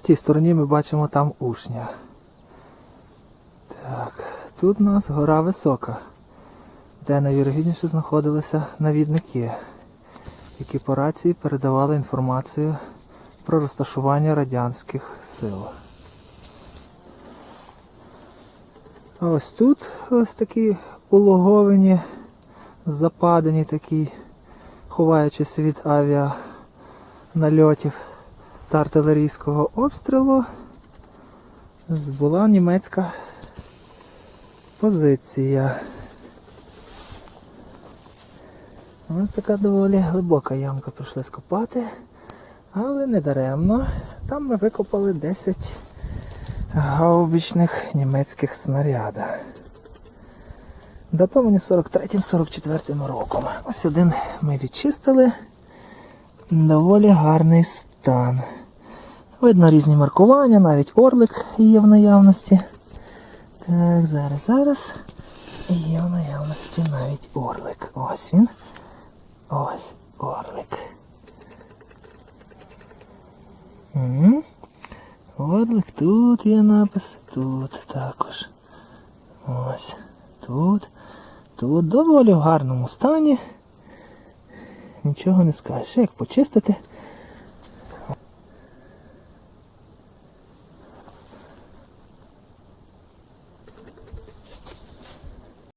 В тій стороні ми бачимо там ушня. Так, тут у нас гора висока, де найвірогідніше знаходилися навідники, які по рації передавали інформацію про розташування радянських сил. А ось тут ось такі улоговині, западені такі, ховаючись від авіанальотів та артилерійського обстрілу, була німецька позиція. Ось така доволі глибока ямка прийшли скопати, але не даремно. Там ми викопали 10 гаубічних німецьких снаряда. Датовані 43-44 роком. Ось один ми відчистили. Доволі гарний стан. Видно різні маркування, навіть орлик є в наявності. Так, зараз, зараз. Є в наявності навіть орлик. Ось він. Ось орлик. Орлик тут є написи, тут також. Ось. Тут. Тут доволі в гарному стані. Нічого не скажеш. Як почистити,